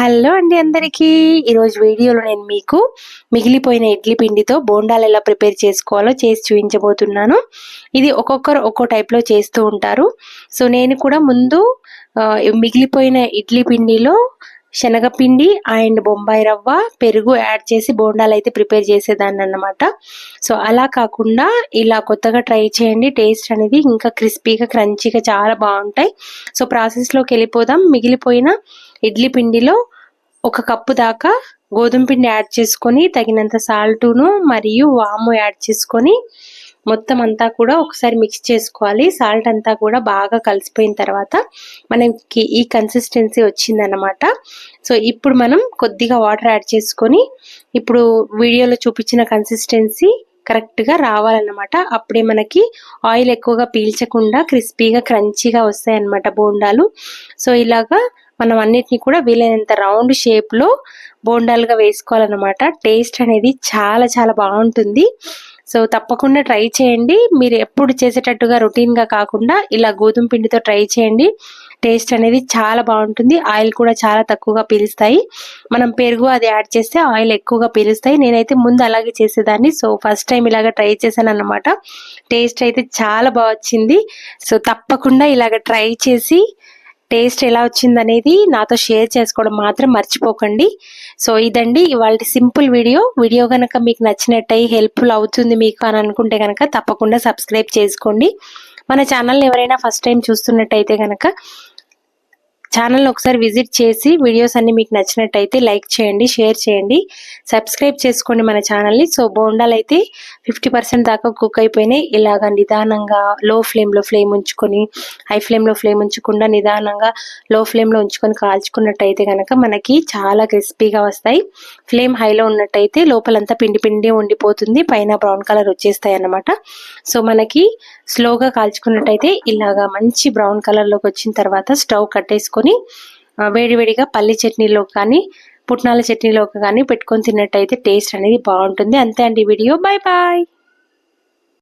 Hello అండి అందరికీ. ఈరోజు వీడియోలో నేను మీకు మిగిలిపోయిన ఇడ్లీ పిండితో బోండాలు ఎలా ప్రిపేర్ చేసుకోవాలో చేసి చూపించబోతున్నాను. ఇది ఒక్కొక్కరు ఒక్కో టైప్లో చేస్తూ ఉంటారు. సో నేను కూడా ముందు మిగిలిపోయిన ఇడ్లీ పిండిలో శనగపిండి అండ్ బొంబాయి రవ్వ పెరుగు యాడ్ చేసి బోండాలు అయితే ప్రిపేర్ చేసేదాన్ని అన్నమాట. సో అలా కాకుండా ఇలా కొత్తగా ట్రై చేయండి. టేస్ట్ అనేది ఇంకా క్రిస్పీగా క్రంచీగా చాలా బాగుంటాయి. సో ప్రాసెస్లోకి వెళ్ళిపోదాం. మిగిలిపోయిన ఇడ్లీ పిండిలో ఒక కప్పు దాకా గోధుమ పిండి యాడ్ చేసుకొని తగినంత సాల్టును మరియు వాము యాడ్ చేసుకొని మొత్తం అంతా కూడా ఒకసారి మిక్స్ చేసుకోవాలి. సాల్ట్ అంతా కూడా బాగా కలిసిపోయిన తర్వాత మనకి ఈ కన్సిస్టెన్సీ వచ్చిందనమాట సో ఇప్పుడు మనం కొద్దిగా వాటర్ యాడ్ చేసుకొని ఇప్పుడు వీడియోలో చూపించిన కన్సిస్టెన్సీ కరెక్ట్గా రావాలన్నమాట. అప్పుడే మనకి ఆయిల్ ఎక్కువగా పీల్చకుండా క్రిస్పీగా క్రంచీగా వస్తాయి అన్నమాట బోండాలు. సో ఇలాగా మనం అన్నిటిని కూడా వీలైనంత రౌండ్ షేప్లో బోండాలుగా వేసుకోవాలన్నమాట. టేస్ట్ అనేది చాలా చాలా బాగుంటుంది. సో తప్పకుండా ట్రై చేయండి. మీరు ఎప్పుడు చేసేటట్టుగా రొటీన్గా కాకుండా ఇలా గోధుమ పిండితో ట్రై చేయండి. టేస్ట్ అనేది చాలా బాగుంటుంది. ఆయిల్ కూడా చాలా తక్కువగా పీలుస్తాయి. మనం పెరుగు అది యాడ్ చేస్తే ఆయిల్ ఎక్కువగా పీలుస్తాయి. నేనైతే ముందు అలాగే చేసేదాన్ని. సో ఫస్ట్ టైం ఇలాగ ట్రై చేశాను అనమాట టేస్ట్ అయితే చాలా బాగా వచ్చింది. సో తప్పకుండా ఇలాగ ట్రై చేసి టేస్ట్ ఎలా వచ్చిందనేది నాతో షేర్ చేసుకోవడం మాత్రం మర్చిపోకండి. సో ఇదండి ఇవాళ సింపుల్ వీడియో. వీడియో కనుక మీకు నచ్చినట్టయి హెల్ప్ఫుల్ అవుతుంది మీకు అని అనుకుంటే కనుక తప్పకుండా సబ్స్క్రైబ్ చేసుకోండి. మన ఛానల్ని ఎవరైనా ఫస్ట్ టైం చూస్తున్నట్టయితే కనుక ఛానల్ని ఒకసారి విజిట్ చేసి వీడియోస్ అన్ని మీకు నచ్చినట్టయితే లైక్ చేయండి షేర్ చేయండి. సబ్స్క్రైబ్ చేసుకోండి మన ఛానల్ని. సో బోండాలు అయితే ఫిఫ్టీ పర్సెంట్ దాకా కుక్ అయిపోయినాయి. ఇలాగ నిదానంగా లో ఫ్లేమ్లో ఫ్లేమ్ ఉంచుకొని హై ఫ్లేమ్లో ఫ్లేమ్ ఉంచకుండా నిదానంగా లో ఫ్లేమ్లో ఉంచుకొని కాల్చుకున్నట్టయితే కనుక మనకి చాలా క్రిస్పీగా వస్తాయి. ఫ్లేమ్ హైలో ఉన్నట్టయితే లోపలంతా పిండి పిండి ఉండిపోతుంది. పైన బ్రౌన్ కలర్ వచ్చేస్తాయి అన్నమాట. సో మనకి స్లోగా కాల్చుకున్నట్టయితే ఇలాగా మంచి బ్రౌన్ కలర్లోకి వచ్చిన తర్వాత స్టవ్ కట్టేసుకొని వేడివేడిగా పల్లి చట్నీలో కానీ పుట్నాల చట్నీలోకి కానీ పెట్టుకొని తిన్నట్టయితే టేస్ట్ అనేది బాగుంటుంది. అంతే అండి వీడియో. Bye bye